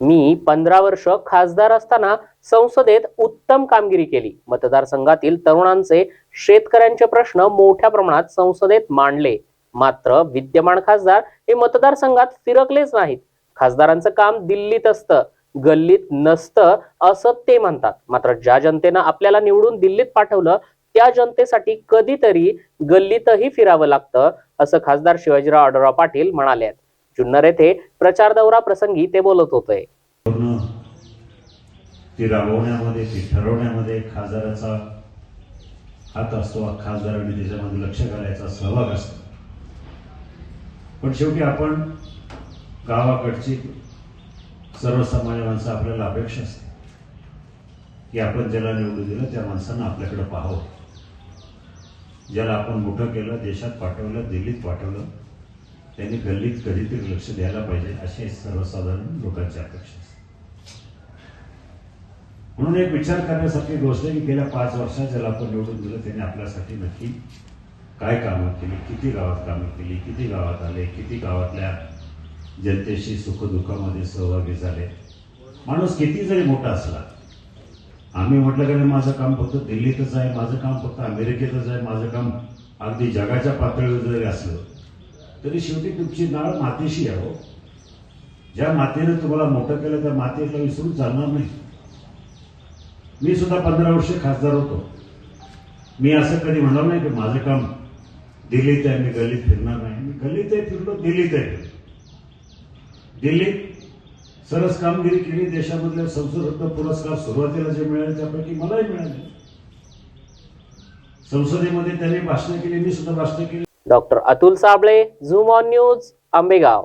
मी पंधरा वर्ष खासदार असताना संसदेत उत्तम कामगिरी केली. मतदारसंघातील तरुणांचे शेतकऱ्यांचे प्रश्न मोठ्या प्रमाणात संसदेत मांडले. मात्र विद्यमान खासदार हे मतदारसंघात फिरकलेच नाहीत. खासदारांचं काम दिल्लीत असतं गल्लीत नसतं असं ते म्हणतात. मात्र ज्या जनतेनं आपल्याला निवडून दिल्लीत पाठवलं त्या जनतेसाठी कधीतरी गल्लीतही फिरावं लागतं असं खासदार शिवाजीराव आढळराव पाटील म्हणाले आहेत. जुन्नर येथे प्रचार दौरा प्रसंगी ते बोलत होते. पूर्ण ती राबवण्यामध्ये ती ठरवण्यामध्ये खासदाराचा हात असतो खासदारांनी त्याच्यामध्ये लक्ष घालायचा सहभाग असतो. पण शेवटी आपण गावाकडची सर्वसामान्य माणसं आपल्याला अपेक्षा असते. की आपण ज्याला निवडून दिलं त्या माणसानं आपल्याकडे पाहावं. ज्याला आपण मोठं केलं देशात पाठवलं दिल्लीत पाठवलं त्यांनी गल्लीत कधीतरी लक्ष द्यायला पाहिजे अशी सर्वसाधारण लोकांची अपेक्षा असते. म्हणून एक विचार करण्यासारखी गोष्ट आहे की गेल्या पाच वर्षात ज्याला आपण निवडून दिलं त्यांनी आपल्यासाठी नक्की काय कामं केली किती गावात कामं केली किती गावात आले किती गावातल्या जनतेशी सुखदुःखामध्ये सहभागी झाले. माणूस किती जरी मोठा असला आम्ही म्हटलं की माझं काम फक्त दिल्लीतच आहे माझं काम फक्त अमेरिकेतच आहे माझं काम अगदी जगाच्या पातळीवर जरी असलं तरी शेवटी तुमची नाळ मातीशी आहे हो. ज्या मातीनं तुम्हाला मोठं केलं त्या मातीला विसरून चालणार नाही. मी सुद्धा पंधरा वर्ष खासदार होतो. मी असं कधी म्हणणार नाही की माझं काम दिल्लीत आहे मी गल्लीत फिरणार नाही. मी गल्लीत आहे फिरलो दिल्लीत आहे. फिरलो दिल्लीत सरस कामगिरी केली देशामधल्या संसदरत्न पुरस्कार सुरुवातीला जे मिळाले त्यापैकी मलाही मिळाले. संसदेमध्ये त्यांनी भाषणं केली मी सुद्धा भाषणं केली. Doctor Atul Sable zoom on news Ambegaon.